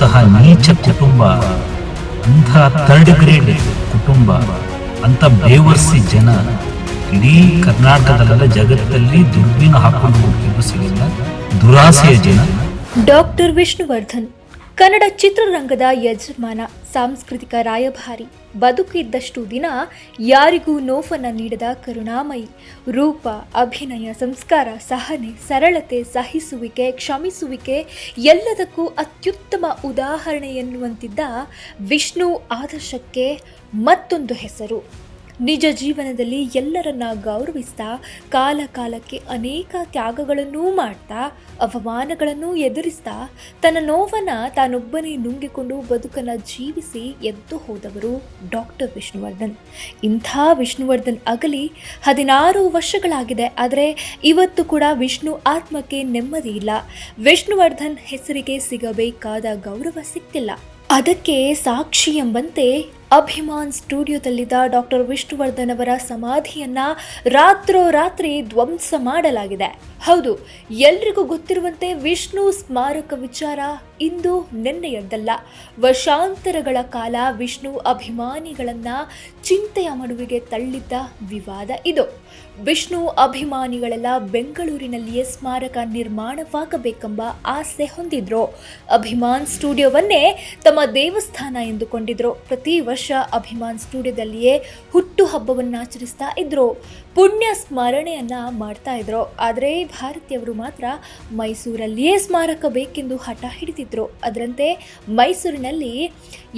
ಅಂತಹ ನೀಚ ಕುಟುಂಬ, ಅಂತಹ ಥರ್ಡ್ ಗ್ರೇಡ್ ಕುಟುಂಬ ಅಂತ ಬೇವರ್ಸಿ ಜನ ಇಡೀ ಕರ್ನಾಟಕದಲ್ಲ ಜಗತ್ತಲ್ಲಿ ದುರ್ಬೀನು ಹಾಕೊಂಡು ಹುಡುಕಿದ್ರು ಸಿಗಲ್ಲ ದುರಾಸೆಯ ಜನ. ಡಾಕ್ಟರ್ ವಿಷ್ಣುವರ್ಧನ್ ಕನ್ನಡ ಚಿತ್ರರಂಗದ ಯಜಮಾನ, ಸಾಂಸ್ಕೃತಿಕ ರಾಯಭಾರಿ, ಬದುಕಿದ್ದಷ್ಟು ದಿನ ಯಾರಿಗೂ ನೋವನ್ನ ನೀಡದ ಕರುಣಾಮಯಿ. ರೂಪ, ಅಭಿನಯ, ಸಂಸ್ಕಾರ, ಸಹನೆ, ಸರಳತೆ, ಸಹಿಸುವಿಕೆ, ಕ್ಷಮಿಸುವಿಕೆ ಎಲ್ಲದಕ್ಕೂ ಅತ್ಯುತ್ತಮ ಉದಾಹರಣೆ ಎನ್ನುವಂತಿದ್ದ ವಿಷ್ಣು ಆದರ್ಶಕ್ಕೆ ಮತ್ತೊಂದು ಹೆಸರು. ನಿಜ ಜೀವನದಲ್ಲಿ ಎಲ್ಲರನ್ನ ಗೌರವಿಸ್ತಾ ಕಾಲ ಕಾಲಕ್ಕೆ ಅನೇಕ ತ್ಯಾಗಗಳನ್ನೂ ಮಾಡ್ತಾ, ಅವಮಾನಗಳನ್ನು ಎದುರಿಸ್ತಾ, ತನ್ನ ನೋವನ್ನು ತಾನೊಬ್ಬನೇ ನುಂಗಿಕೊಂಡು ಬದುಕನ್ನು ಜೀವಿಸಿ ಎದ್ದು ಹೋದವರು ಡಾಕ್ಟರ್ ವಿಷ್ಣುವರ್ಧನ್. ಇಂಥ ವಿಷ್ಣುವರ್ಧನ್ ಅಗಲಿ ಹದಿನಾರು ವರ್ಷಗಳಾಗಿದೆ, ಆದರೆ ಇವತ್ತು ಕೂಡ ವಿಷ್ಣು ಆತ್ಮಕ್ಕೆ ನೆಮ್ಮದಿ ಇಲ್ಲ. ವಿಷ್ಣುವರ್ಧನ್ ಹೆಸರಿಗೆ ಸಿಗಬೇಕಾದ ಗೌರವ ಸಿಕ್ತಿಲ್ಲ. ಅದಕ್ಕೆ ಸಾಕ್ಷಿ ಎಂಬಂತೆ ಅಭಿಮಾನ್ ಸ್ಟುಡಿಯೋದಲ್ಲಿದ್ದ ಡಾಕ್ಟರ್ ವಿಷ್ಣುವರ್ಧನ್ ಅವರ ಸಮಾಧಿಯನ್ನ ರಾತ್ರೋರಾತ್ರಿ ಧ್ವಂಸ ಮಾಡಲಾಗಿದೆ. ಹೌದು, ಎಲ್ರಿಗೂ ಗೊತ್ತಿರುವಂತೆ ವಿಷ್ಣು ಸ್ಮಾರಕ ವಿಚಾರ ಇಂದು ನಿನ್ನೆಯದ್ದಲ್ಲ. ವರ್ಷಾಂತರಗಳ ಕಾಲ ವಿಷ್ಣು ಅಭಿಮಾನಿಗಳನ್ನ ಚಿಂತೆಯ ಮಡುವಿಗೆ ತಳ್ಳಿದ್ದ ವಿವಾದ ಇದು. ವಿಷ್ಣು ಅಭಿಮಾನಿಗಳೆಲ್ಲ ಬೆಂಗಳೂರಿನಲ್ಲಿಯೇ ಸ್ಮಾರಕ ನಿರ್ಮಾಣವಾಗಬೇಕೆಂಬ ಆಸೆ ಹೊಂದಿದ್ರು. ಅಭಿಮಾನ್ ಸ್ಟುಡಿಯೋವನ್ನೇ ತಮ್ಮ ದೇವಸ್ಥಾನ ಎಂದುಕೊಂಡಿದ್ರು. ಪ್ರತಿ ವರ್ಷ ಅಭಿಮಾನ್ ಸ್ಟುಡಿಯೋದಲ್ಲಿಯೇ ಹುಟ್ಟುಹಬ್ಬವನ್ನು ಆಚರಿಸ್ತಾ ಇದ್ರು. ಪುಣ್ಯ ಸ್ಮರಣೆಯನ್ನ ಮಾಡ್ತಾ ಇದ್ರು. ಆದರೆ ಭಾರತೀಯವರು ಮಾತ್ರ ಮೈಸೂರಲ್ಲಿಯೇ ಸ್ಮಾರಕ ಬೇಕೆಂದು ಹಠ ಹಿಡಿದಿದ್ರು. ಅದರಂತೆ ಮೈಸೂರಿನಲ್ಲಿ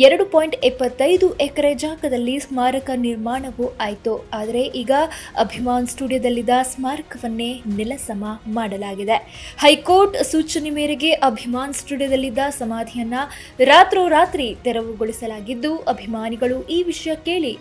ಎರಡು ಪಾಯಿಂಟ್ ಎಪ್ಪತ್ತೈದು ಎಕರೆ ಜಾಗದಲ್ಲಿ ಸ್ಮಾರಕ ನಿರ್ಮಾಣವೂ ಆಯಿತು. ಆದರೆ ಈಗ ಅಭಿಮಾನ್ ಸ್ಟುಡಿಯೋದಲ್ಲಿದ್ದ ಸ್ಮಾರಕವನ್ನೇ ನೆಲಸಮ ಮಾಡಲಾಗಿದೆ. ಹೈಕೋರ್ಟ್ ಸೂಚನೆ ಮೇರೆಗೆ ಅಭಿಮಾನ್ ಸ್ಟುಡಿಯೋದಲ್ಲಿದ್ದ ಸಮಾಧಿಯನ್ನ ರಾತ್ರೋರಾತ್ರಿ ತೆರವುಗೊಳಿಸಲಾಗಿದ್ದು, ಅಭಿಮಾನಿಗಳು ಈ ವಿಷಯ ಕೇಳಿ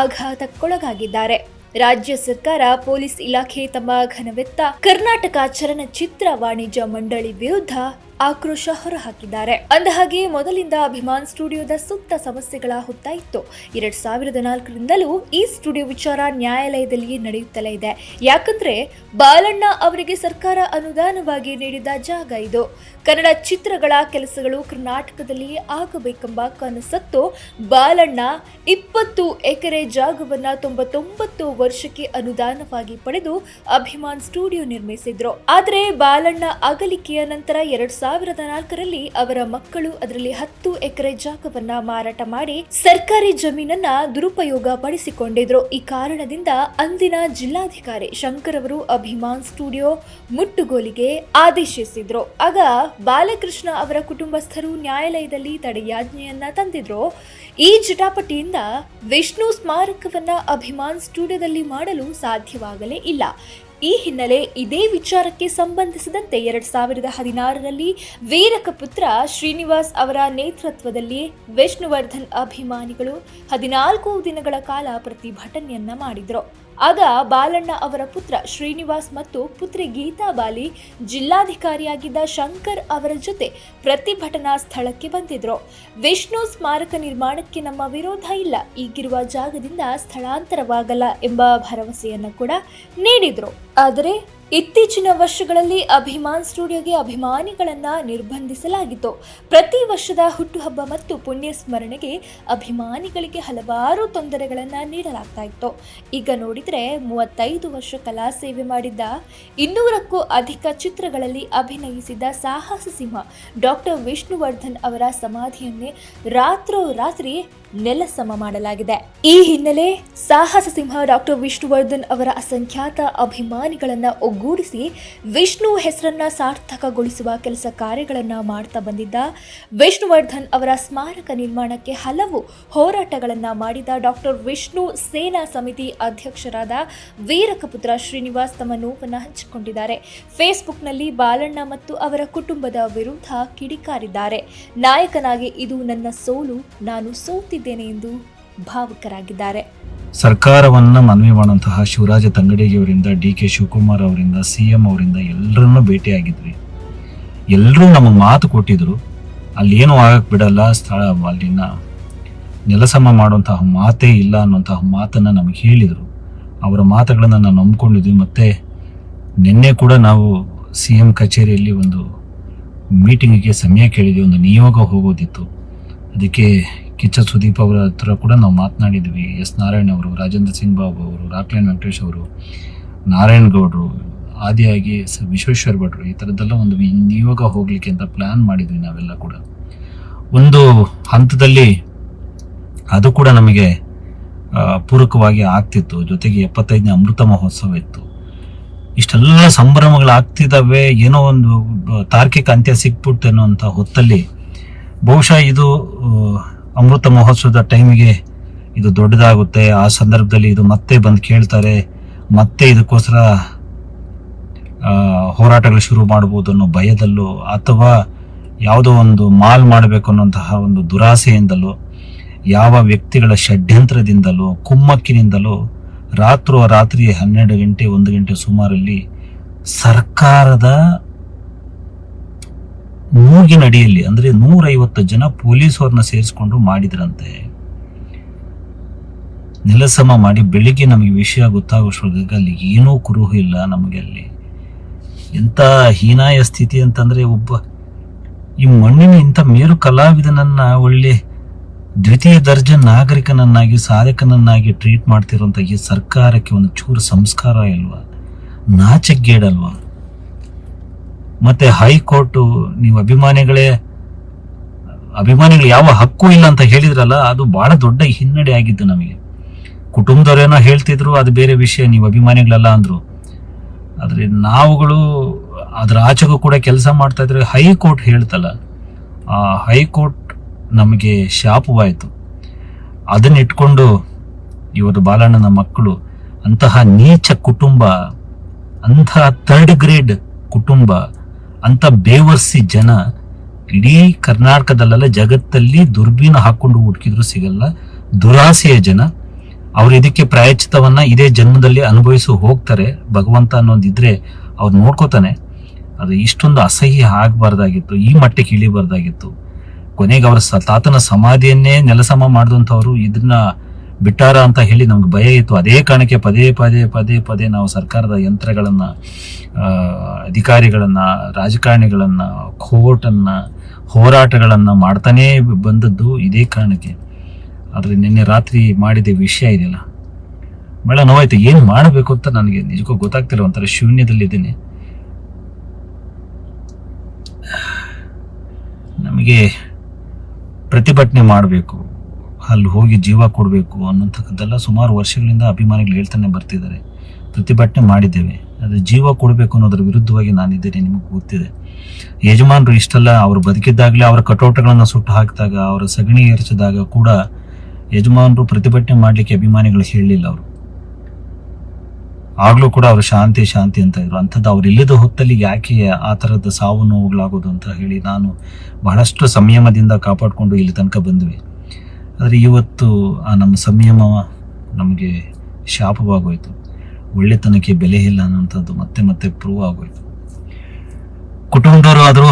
ಆಘಾತಕ್ಕೊಳಗಾಗಿದ್ದಾರೆ. ರಾಜ್ಯ ಸರ್ಕಾರ, ಪೊಲೀಸ್ ಇಲಾಖೆ ತಮ್ಮ ಘನವೆತ್ತ ಕರ್ನಾಟಕ ಚಲನಚಿತ್ರ ವಾಣಿಜ್ಯ ಮಂಡಳಿ ವಿರುದ್ಧ ಆಕ್ರೋಶ ಹೊರಹಾಕಿದ್ದಾರೆ. ಅಂದಹಾಗೆ, ಮೊದಲಿಂದ ಅಭಿಮಾನ್ ಸ್ಟುಡಿಯೋದ ಸುತ್ತ ಸಮಸ್ಯೆಗಳ ಹೊತ್ತಾಯಿತ್ತು ಎರಡ್ ಸಾವಿರದ ನಾಲ್ಕರಿಂದಲೂ ಈ ಸ್ಟುಡಿಯೋ ವಿಚಾರ ನ್ಯಾಯಾಲಯದಲ್ಲಿ ನಡೆಯುತ್ತಲೇ ಇದೆ. ಯಾಕಂದ್ರೆ, ಬಾಲಣ್ಣ ಅವರಿಗೆ ಸರ್ಕಾರ ಅನುದಾನವಾಗಿ ನೀಡಿದ ಜಾಗ ಇದು. ಕನ್ನಡ ಚಿತ್ರಗಳ ಕೆಲಸಗಳು ಕರ್ನಾಟಕದಲ್ಲಿ ಆಗಬೇಕೆಂಬ ಕನಸತ್ತು ಬಾಲಣ್ಣ ಇಪ್ಪತ್ತು ಎಕರೆ ಜಾಗವನ್ನು ತೊಂಬತ್ತೊಂಬತ್ತು ವರ್ಷಕ್ಕೆ ಅನುದಾನವಾಗಿ ಪಡೆದು ಅಭಿಮಾನ್ ಸ್ಟುಡಿಯೋ ನಿರ್ಮಿಸಿದ್ರು. ಆದರೆ ಬಾಲಣ್ಣ ಅಗಲಿಕೆಯ ನಂತರ ಎರಡು ಸಾವಿರದ ನಾಲ್ಕರಲ್ಲಿ ಅವರ ಮಕ್ಕಳು ಅದರಲ್ಲಿ ಹತ್ತು ಎಕರೆ ಜಾಗವನ್ನ ಮಾರಾಟ ಮಾಡಿ ಸರ್ಕಾರಿ ಜಮೀನನ್ನ ದುರುಪಯೋಗ ಪಡಿಸಿಕೊಂಡಿದ್ರು. ಈ ಕಾರಣದಿಂದ ಅಂದಿನ ಜಿಲ್ಲಾಧಿಕಾರಿ ಶಂಕರ್ ಅವರು ಅಭಿಮಾನ್ ಸ್ಟುಡಿಯೋ ಮುಟ್ಟುಗೋಲಿಗೆ ಆದೇಶಿಸಿದ್ರು. ಆಗ ಬಾಲಕೃಷ್ಣ ಅವರ ಕುಟುಂಬಸ್ಥರು ನ್ಯಾಯಾಲಯದಲ್ಲಿ ತಡೆಯಾಜ್ಞೆಯನ್ನ ತಂದಿದ್ರು. ಈ ಜಟಾಪಟಿಯಿಂದ ವಿಷ್ಣು ಸ್ಮಾರಕವನ್ನ ಅಭಿಮಾನ್ ಸ್ಟುಡಿಯೋದಲ್ಲಿ ಮಾಡಲು ಸಾಧ್ಯವಾಗಲೇ ಇಲ್ಲ. ಈ ಹಿನ್ನೆಲೆ ಇದೇ ವಿಚಾರಕ್ಕೆ ಸಂಬಂಧಿಸಿದಂತೆ ಎರಡ್ ಸಾವಿರದ ಹದಿನಾರರಲ್ಲಿ ವೀರಕ ಪುತ್ರ ಶ್ರೀನಿವಾಸ್ ಅವರ ನೇತೃತ್ವದಲ್ಲಿ ವಿಷ್ಣುವರ್ಧನ್ ಅಭಿಮಾನಿಗಳು ಹದಿನಾಲ್ಕು ದಿನಗಳ ಕಾಲ ಪ್ರತಿಭಟನೆಯನ್ನ ಮಾಡಿದ್ರು. ಆಗ ಬಾಲಣ್ಣ ಅವರ ಪುತ್ರ ಶ್ರೀನಿವಾಸ್ ಮತ್ತು ಪುತ್ರಿ ಗೀತಾ ಬಾಲಿ ಜಿಲ್ಲಾಧಿಕಾರಿಯಾಗಿದ್ದ ಶಂಕರ್ ಅವರ ಜೊತೆ ಪ್ರತಿಭಟನಾ ಸ್ಥಳಕ್ಕೆ ಬಂದಿದ್ರು. ವಿಷ್ಣು ಸ್ಮಾರಕ ನಿರ್ಮಾಣಕ್ಕೆ ನಮ್ಮ ವಿರೋಧ ಇಲ್ಲ. ಈಗಿರುವ ಜಾಗದಿಂದ ಸ್ಥಳಾಂತರವಾಗಲ್ಲ ಎಂಬ ಭರವಸೆಯನ್ನು ಕೂಡ ನೀಡಿದ್ರು. ಆದರೆ ಇತ್ತೀಚಿನ ವರ್ಷಗಳಲ್ಲಿ ಅಭಿಮಾನ್ ಸ್ಟುಡಿಯೋಗೆ ಅಭಿಮಾನಿಗಳನ್ನು ನಿರ್ಬಂಧಿಸಲಾಗಿತ್ತು. ಪ್ರತಿ ವರ್ಷದ ಹುಟ್ಟುಹಬ್ಬ ಮತ್ತು ಪುಣ್ಯ ಸ್ಮರಣೆಗೆ ಅಭಿಮಾನಿಗಳಿಗೆ ಹಲವಾರು ತೊಂದರೆಗಳನ್ನು ನೀಡಲಾಗ್ತಾ ಇತ್ತು. ಈಗ ನೋಡಿದರೆ ಮೂವತ್ತೈದು ವರ್ಷ ಕಲಾ ಸೇವೆ ಮಾಡಿದ್ದ ಇನ್ನೂರಕ್ಕೂ ಅಧಿಕ ಚಿತ್ರಗಳಲ್ಲಿ ಅಭಿನಯಿಸಿದ ಸಾಹಸ ಸಿಂಹ ಡಾಕ್ಟರ್ ವಿಷ್ಣುವರ್ಧನ್ ಅವರ ಸಮಾಧಿಯನ್ನೇ ರಾತ್ರೋರಾತ್ರಿ ನೆಲಸಮ ಮಾಡಲಾಗಿದೆ. ಈ ಹಿನ್ನೆಲೆ ಸಾಹಸ ಸಿಂಹ ಡಾಕ್ಟರ್ ವಿಷ್ಣುವರ್ಧನ್ ಅವರ ಅಸಂಖ್ಯಾತ ಅಭಿಮಾನಿಗಳನ್ನ ಒಗ್ಗೂಡಿಸಿ ವಿಷ್ಣು ಹೆಸರನ್ನ ಸಾರ್ಥಕಗೊಳಿಸುವ ಕೆಲಸ ಕಾರ್ಯಗಳನ್ನು ಮಾಡ್ತಾ ಬಂದಿದ್ದ ವಿಷ್ಣುವರ್ಧನ್ ಅವರ ಸ್ಮಾರಕ ನಿರ್ಮಾಣಕ್ಕೆ ಹಲವು ಹೋರಾಟಗಳನ್ನು ಮಾಡಿದ ಡಾಕ್ಟರ್ ವಿಷ್ಣು ಸೇನಾ ಸಮಿತಿ ಅಧ್ಯಕ್ಷರಾದ ವೀರಕಪುತ್ರ ಶ್ರೀನಿವಾಸ್ ತಮ್ಮ ನೋವನ್ನು ಹಂಚಿಕೊಂಡಿದ್ದಾರೆ. ಫೇಸ್ಬುಕ್ನಲ್ಲಿ ಬಾಲಣ್ಣ ಮತ್ತು ಅವರ ಕುಟುಂಬದ ವಿರುದ್ಧ ಕಿಡಿಕಾರಿದ್ದಾರೆ. ನಾಯಕನಾಗಿ ಇದು ನನ್ನ ಸೋಲು, ನಾನು ಸೋತಿದ್ದೇನೆ ಎಂದು ಭಾವುಕರಾಗಿದ್ದಾರೆ. ಸರ್ಕಾರವನ್ನ ಮನವಿ ಮಾಡುವಂತಹ ಶಿವರಾಜ ತಂಗಡಿಗೆಯವರಿಂದ ಡಿ ಕೆ ಶಿವಕುಮಾರ್ ಅವರಿಂದ, ಸಿ ಎಂ ಅವರಿಂದ ಎಲ್ಲರನ್ನೂ ಭೇಟಿಯಾಗಿದ್ವಿ. ಎಲ್ಲರೂ ನಮಗೆ ಮಾತು ಕೊಟ್ಟಿದ್ರು ಅಲ್ಲಿ ಏನು ಆಗಕ್ಕೆ ಬಿಡಲ್ಲ, ಸ್ಥಳ ಅಲ್ಲಿನ ನೆಲಸಮ ಮಾಡುವಂತಹ ಮಾತೇ ಇಲ್ಲ ಅನ್ನುವಂತಹ ಮಾತನ್ನು ನಮಗೆ ಹೇಳಿದರು. ಅವರ ಮಾತುಗಳನ್ನು ನಾನು ನಂಬ್ಕೊಂಡಿದ್ವಿ. ಮತ್ತು ನಿನ್ನೆ ಕೂಡ ನಾವು ಸಿ ಎಂ ಕಚೇರಿಯಲ್ಲಿ ಒಂದು ಮೀಟಿಂಗಿಗೆ ಸಮಯ ಕೇಳಿದ್ವಿ. ಒಂದು ನಿಯೋಗ ಹೋಗೋದಿತ್ತು. ಅದಕ್ಕೆ ಕಿಚ್ಚ ಸುದೀಪ್ ಅವರ ಹತ್ರ ಕೂಡ ನಾವು ಮಾತನಾಡಿದ್ವಿ. ಎಸ್ ನಾರಾಯಣ್ ಅವರು, ರಾಜೇಂದ್ರ ಸಿಂಗ್ ಬಾಬು ಅವರು, ರಾಕ್ಲೈನ್ ವೆಂಕಟೇಶ್ ಅವರು, ನಾರಾಯಣ್ ಗೌಡರು, ಆದಿಯಾಗಿ ವಿಶ್ವೇಶ್ವರ ಭಟ್ರು ಈ ಥರದ್ದೆಲ್ಲ ಒಂದು ನಿಯೋಗ ಹೋಗ್ಲಿಕ್ಕೆ ಅಂತ ಪ್ಲ್ಯಾನ್ ಮಾಡಿದ್ವಿ ನಾವೆಲ್ಲ ಕೂಡ. ಒಂದು ಹಂತದಲ್ಲಿ ಅದು ಕೂಡ ನಮಗೆ ಪೂರಕವಾಗಿ ಆಗ್ತಿತ್ತು. ಜೊತೆಗೆ ಎಪ್ಪತ್ತೈದನೇ ಅಮೃತ ಮಹೋತ್ಸವ ಇತ್ತು. ಇಷ್ಟೆಲ್ಲ ಸಂಭ್ರಮಗಳು ಆಗ್ತಿದ್ದಾವೆ, ಏನೋ ಒಂದು ತಾರ್ಕಿಕ ಅಂತ್ಯ ಸಿಕ್ಬಿಟ್ಟು ಅನ್ನೋಂಥ ಹೊತ್ತಲ್ಲಿ ಬಹುಶಃ ಇದು ಅಮೃತ ಮಹೋತ್ಸವದ ಟೈಮಿಗೆ ಇದು ದೊಡ್ಡದಾಗುತ್ತೆ. ಆ ಸಂದರ್ಭದಲ್ಲಿ ಇದು ಮತ್ತೆ ಬಂದು ಕೇಳ್ತಾರೆ. ಮತ್ತೆ ಇದಕ್ಕೋಸ್ಕರ ಹೋರಾಟಗಳು ಶುರು ಮಾಡಬಹುದು ಅನ್ನೋ ಭಯದಲ್ಲೋ, ಅಥವಾ ಯಾವುದೋ ಒಂದು ಮಾಲ್ ಮಾಡಬೇಕು ಅನ್ನೋಂತಹ ಒಂದು ದುರಾಸೆಯಿಂದಲೋ, ಯಾವ ವ್ಯಕ್ತಿಗಳ ಷಡ್ಯಂತ್ರದಿಂದಲೋ, ಕುಮ್ಮಕ್ಕಿನಿಂದಲೋ, ರಾತ್ರೋ ರಾತ್ರಿ ಹನ್ನೆರಡು ಗಂಟೆ, ಒಂದು ಗಂಟೆ ಸುಮಾರಲ್ಲಿ ಸರ್ಕಾರದ ಮೂಗಿನಡಿಯಲ್ಲಿ, ಅಂದ್ರೆ ನೂರೈವತ್ತು ಜನ ಪೊಲೀಸರನ್ನ ಸೇರಿಸ್ಕೊಂಡು ಮಾಡಿದ್ರಂತೆ. ನೆಲಸಮ ಮಾಡಿ ಬೆಳಿಗ್ಗೆ ನಮಗೆ ವಿಷಯ ಗೊತ್ತಾಗೋಷ್ಟ್ರೊಳಗೆ ಅಲ್ಲಿ ಏನೂ ಕುರುಹು ಇಲ್ಲ ನಮಗೆ ಅಲ್ಲಿ ಎಂಥ ಹೀನಾಯ ಸ್ಥಿತಿ ಅಂತಂದ್ರೆ ಒಬ್ಬ ಈ ಮಣ್ಣಿನ ಇಂಥ ಮೇರು ಕಲಾವಿದನನ್ನ, ಒಳ್ಳೆ ದ್ವಿತೀಯ ದರ್ಜೆ ನಾಗರಿಕನನ್ನಾಗಿ, ಸಾಧಕನನ್ನಾಗಿ ಟ್ರೀಟ್ ಮಾಡ್ತಿರುವಂಥ ಈ ಸರ್ಕಾರಕ್ಕೆ ಒಂದು ಚೂರು ಸಂಸ್ಕಾರ ಇಲ್ವಾ? ನಾಚಗೇಡಲ್ವಾ ಮತ್ತೆ ಹೈಕೋರ್ಟ್ ನೀವು ಅಭಿಮಾನಿಗಳೇ, ಅಭಿಮಾನಿಗಳು ಯಾವ ಹಕ್ಕು ಇಲ್ಲ ಅಂತ ಹೇಳಿದ್ರಲ್ಲ, ಅದು ಬಹಳ ದೊಡ್ಡ ಹಿನ್ನಡೆ ಆಗಿದ್ದು ನಮಗೆ. ಕುಟುಂಬದವರೇನೋ ಹೇಳ್ತಿದ್ರು, ಅದು ಬೇರೆ ವಿಷಯ, ನೀವು ಅಭಿಮಾನಿಗಳಲ್ಲ ಅಂದ್ರು. ಆದರೆ ನಾವುಗಳು ಅದರ ಆಚೆಗೂ ಕೂಡ ಕೆಲಸ ಮಾಡ್ತಾ ಇದ್ರೆ ಹೈಕೋರ್ಟ್ ಹೇಳ್ತಲ್ಲ, ಆ ಹೈಕೋರ್ಟ್ ನಮಗೆ ಶಾಪವಾಯಿತು. ಅದನ್ನ ಇಟ್ಕೊಂಡು ಇವತ್ತು ಬಾಲಣ್ಣನ ಮಕ್ಕಳು, ಅಂತಹ ನೀಚ ಕುಟುಂಬ, ಅಂತಹ ಥರ್ಡ್ ಗ್ರೇಡ್ ಕುಟುಂಬ ಅಂತ ಬೇವರ್ಸಿ ಜನ ಇಡೀ ಕರ್ನಾಟಕದಲ್ಲೆಲ್ಲ ಜಗತ್ತಲ್ಲಿ ದುರ್ಬೀನ ಹಾಕೊಂಡು ಹುಡುಕಿದ್ರು ಸಿಗಲ್ಲ. ದುರಾಸೆಯ ಜನ. ಅವ್ರು ಇದಕ್ಕೆ ಪ್ರಾಯಚಿತವನ್ನ ಇದೇ ಜನ್ಮದಲ್ಲಿ ಅನುಭವಿಸಿ ಹೋಗ್ತಾರೆ. ಭಗವಂತ ಅನ್ನೋದಿದ್ರೆ ಅವ್ರು ನೋಡ್ಕೋತಾನೆ. ಅದು ಇಷ್ಟೊಂದು ಅಸಹ್ಯ ಆಗಬಾರ್ದಾಗಿತ್ತು. ಈ ಮಟ್ಟಕ್ಕೆ ಇಳಿಬಾರ್ದಾಗಿತ್ತು. ಕೊನೆಗೆ ಅವರ ತಾತನ ಸಮಾಧಿಯನ್ನೇ ನೆಲಸಮ ಮಾಡಿದಂಥವ್ರು ಇದನ್ನ ಬಿಟ್ಟಾರ ಅಂತ ಹೇಳಿ ನಮ್ಗೆ ಭಯ ಇತ್ತು. ಅದೇ ಕಾರಣಕ್ಕೆ ಪದೇ ಪದೇ ಪದೇ ಪದೇ ನಾವು ಸರ್ಕಾರದ ಯಂತ್ರಗಳನ್ನ ಅಧಿಕಾರಿಗಳನ್ನ, ರಾಜಕಾರಣಿಗಳನ್ನ, ಕೋರ್ಟನ್ನ, ಹೋರಾಟಗಳನ್ನ ಮಾಡ್ತಾನೇ ಬಂದದ್ದು ಇದೇ ಕಾರಣಕ್ಕೆ. ಆದರೆ ನಿನ್ನೆ ರಾತ್ರಿ ಮಾಡಿದ ವಿಷಯ ಇದೆಯಲ್ಲ? ಬಹಳ ನೋವಾಯ್ತು. ಏನು ಮಾಡಬೇಕು ಅಂತ ನನಗೆ ನಿಜಕ್ಕೂ ಗೊತ್ತಾಗ್ತಿಲ್ಲ. ಒಂಥರ ಶೂನ್ಯದಲ್ಲಿದ್ದೀನಿ ನಮಗೆ ಪ್ರತಿಭಟನೆ ಮಾಡಬೇಕು. ಅಲ್ಲಿ ಹೋಗಿ ಜೀವ ಕೊಡಬೇಕು ಅನ್ನೋಂಥದ್ದೆಲ್ಲ ಸುಮಾರು ವರ್ಷಗಳಿಂದ ಅಭಿಮಾನಿಗಳು ಹೇಳ್ತಾನೆ ಬರ್ತಿದ್ದಾರೆ. ಪ್ರತಿಭಟನೆ ಮಾಡಿದ್ದೇವೆ. ಅದು ಜೀವ ಕೊಡಬೇಕು ಅನ್ನೋದ್ರ ವಿರುದ್ಧವಾಗಿ ನಾನಿದ್ದೇನೆ ನಿಮಗೆ ಗೊತ್ತಿದೆ. ಯಜಮಾನರು ಇಷ್ಟೆಲ್ಲ, ಅವರು ಬದುಕಿದ್ದಾಗಲೇ ಅವರ ಕಟೋಟಗಳನ್ನು ಸುಟ್ಟು ಹಾಕಿದಾಗ, ಅವರ ಸಗಣಿ ಎರಚಿದಾಗ ಕೂಡ ಯಜಮಾನರು ಪ್ರತಿಭಟನೆ ಮಾಡಲಿಕ್ಕೆ ಅಭಿಮಾನಿಗಳು ಹೇಳಲಿಲ್ಲ ಅವರು. ಆಗಲೂ ಕೂಡ ಅವರು ಶಾಂತಿ ಶಾಂತಿ ಅಂತ ಇದ್ರು. ಅಂಥದ್ದು ಅವ್ರು ಇಲ್ಲದ ಹೊತ್ತಲ್ಲಿ ಯಾಕೆ ಆ ಥರದ ಸಾವು ನೋವುಗಳಾಗೋದು ಅಂತ ಹೇಳಿ ನಾನು ಬಹಳಷ್ಟು ಸಂಯಮದಿಂದ ಕಾಪಾಡಿಕೊಂಡು ಇಲ್ಲಿ ತನಕ ಬಂದ್ವಿ. ಆದರೆ ಇವತ್ತು ಆ ನಮ್ಮ ಸಂಯಮ ನಮಗೆ ಶಾಪವಾಗೋಯ್ತು. ಒಳ್ಳೆತನಕ್ಕೆ ಬೆಲೆ ಇಲ್ಲ ಅನ್ನೋಂಥದ್ದು ಮತ್ತೆ ಮತ್ತೆ ಪ್ರೂವ್ ಆಗೋಯ್ತು. ಕುಟುಂಬದವರು ಆದರೂ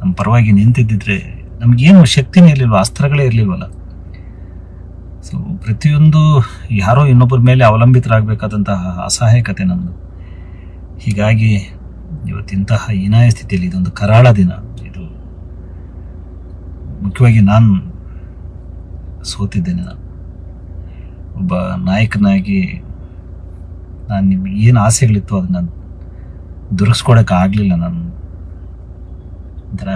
ನಮ್ಮ ಪರವಾಗಿ ನಿಂತಿದ್ದಿದ್ರೆ ನಮಗೇನು ಶಕ್ತಿನೇ ಇರಲಿಲ್ವ, ಅಸ್ತ್ರಗಳೇ ಇರಲಿಲ್ವಲ್ಲ? ಸೊ ಪ್ರತಿಯೊಂದು ಯಾರೋ ಇನ್ನೊಬ್ಬರ ಮೇಲೆ ಅವಲಂಬಿತರಾಗಬೇಕಾದಂತಹ ಅಸಹಾಯಕತೆ ನಮ್ಮದು ಹೀಗಾಗಿ ಇವತ್ತಿಂತಹ ಹೀನಾಯ ಸ್ಥಿತಿಯಲ್ಲಿ ಇದೊಂದು ಕರಾಳ ದಿನ. ಇದು ಮುಖ್ಯವಾಗಿ ನಾನು ಸೋತಿದ್ದೇನೆ ನಾನು. ಒಬ್ಬ ನಾಯಕನಾಗಿ ನಾನು ನಿಮ್ಗೆ ಏನು ಆಸೆಗಳಿತ್ತು ಅದನ್ನ ದುರ್ಗಿಸ್ಕೊಡಕ್ಕೆ ಆಗಲಿಲ್ಲ ನಾನು. ಒಂಥರ